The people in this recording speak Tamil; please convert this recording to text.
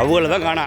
அவங்கள தான் காணா.